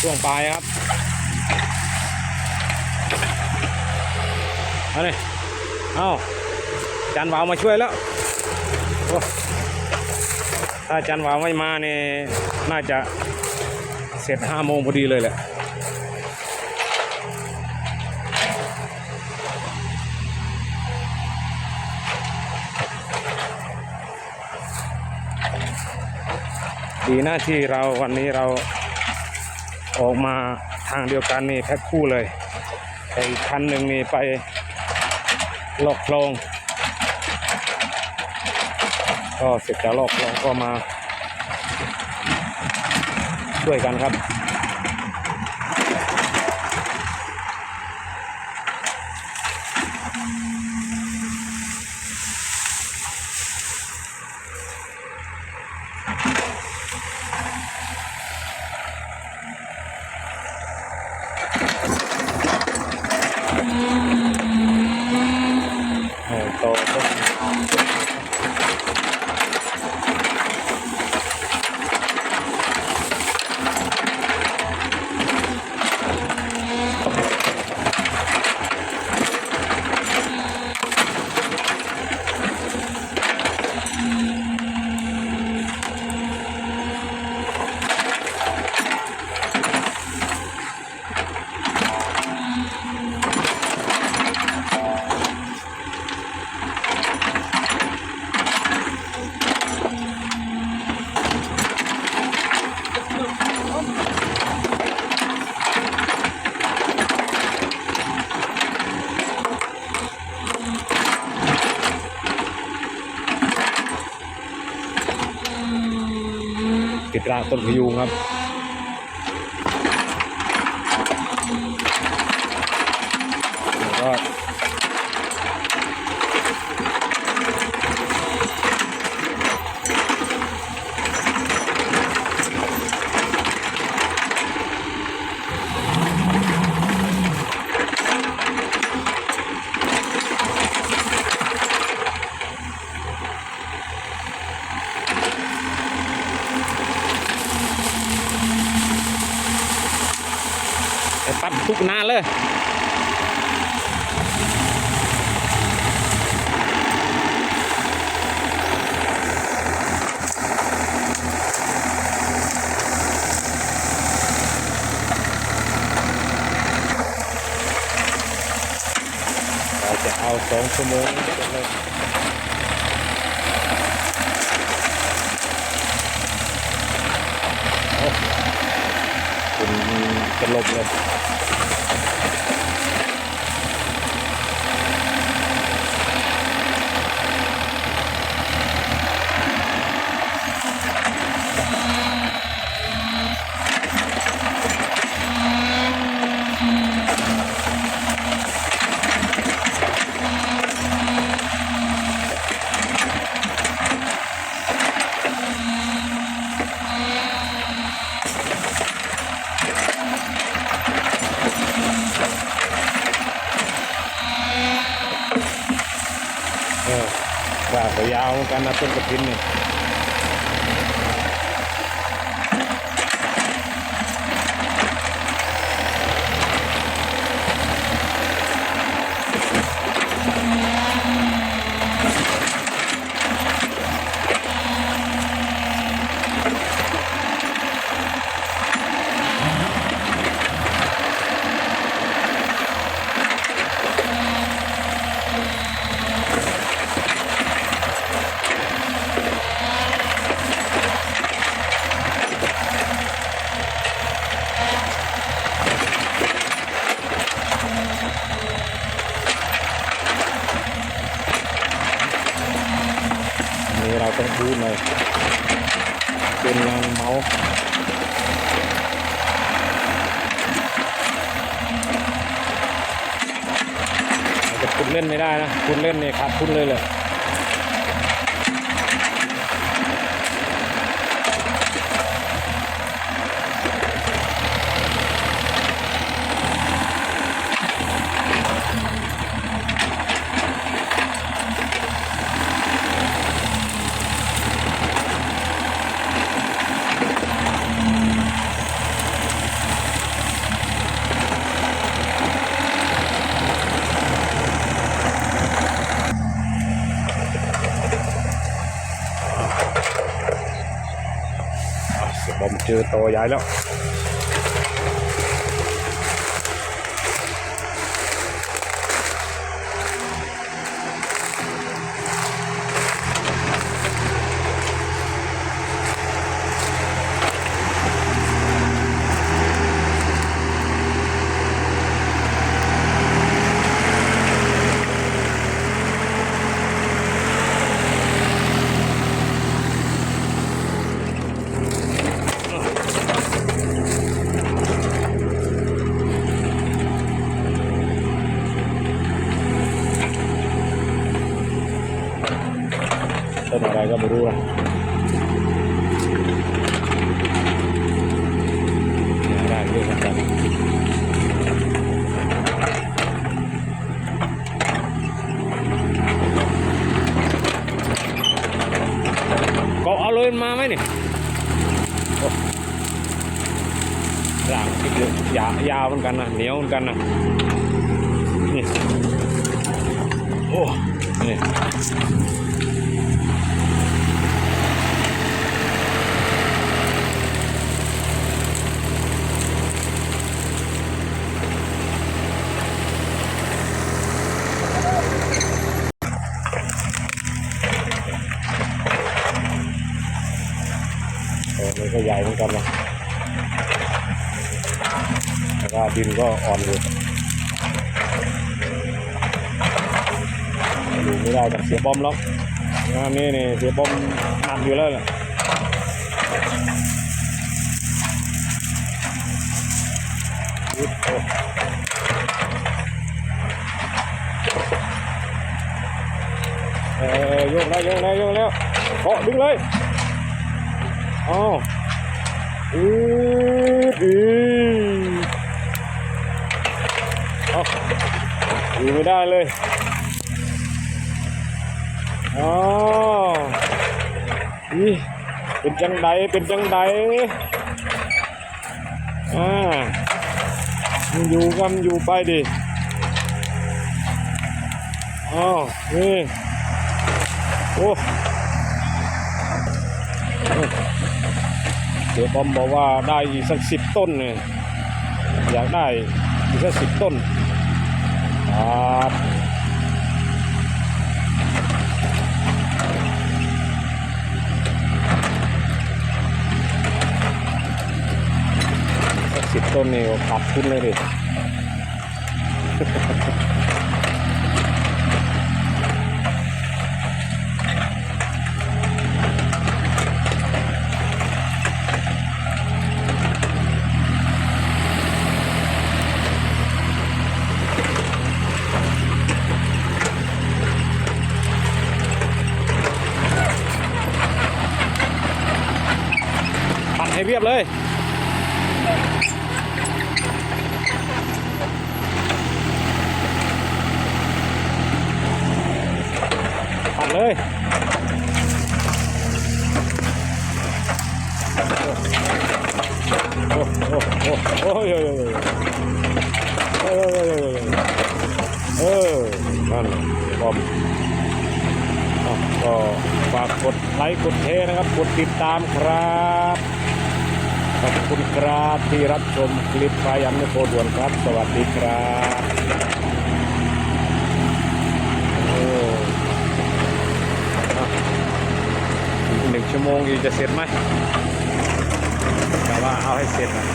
ช่วงปลายครับเอาเลยเอาจานวาวมาช่วยแล้วถ้าจานวาวไม่มาเนี่ยน่าจะเสร็จห้าโมงพอดีเลยแหละดีหน้าที่เราวันนี้เรา ออกมาทางเดียวกันนี่แพ็คคู่เลยแต่อีกคันหนึ่งนี่ไปลอกคลองก็เสร็จจากลอกคลองก็มาช่วยกันครับ โอ้โตต้น ติดรากต้นพยุงครับ แล้วก็ไปปัดทุก นานเลยเราจะเอาสองชั่วโมงนี้เลยโอ้คุณจะลบเลย ว่าก็ยาวเนี้เราต้องพูดเลยเป็นงานเมาส์จะคุณเล่นไม่ได้นะ คุณเล่นเนี่ยขาดคุณเลยเลย เจอตัวใหญ่แล้ว อะไรก็ไม่รู้อะได้เยอะเหมือนกันก็เอาเลยมาไหมเนี่โอ้หลังที่เยยาวยาวเหมือนกันนะเหนียวเหมือนกันนะนี่โอ้นี่ โอ้นี่ก็ใหญ่เหมือนกันนะแล้วก็ดินก็อ่อนอยู่อยู่ไม่ได้กับเสียบอมหรอกนนี้นี่เสียบอมหนักอยู่แล้วแหละอุ๊ยโอ้เออโยกแล้วโยกแล้วโยกแล้วเกาะดึงเลย อ๋ออืดอืดเอาอยู่ไม่ได้เลยอ๋ออีเป็นจังไดเป็นจังไดอ่ามึงอยู่กันอยู่ไปดิอ๋อนี่โอ้ เดี๋ยวบอมบอกว่าได้อีกสักสิบต้นเนี่ยอยากได้อีกสักสิบต้นครับสักสิบต้นนี่ก็ขาดทุนเลยดิ ให้เรียบเลยปัดเลยโอ้โอ้โอ้โอ้ยโอ้ยโอ้ยโอ้ยโอ้ยโอ้ยโอ้ยเออนั่นบอมอะก็ฝากกดไลค์กดแชร์นะครับกดติดตามครับ ขอบคุณครับที่รับชมคลิปพายันโคด่วนครับ สวัสดีครับหนึ่งชั่วโมงอีกจะเสร็จไหมแต่ว่าเอาให้เสร็จนะ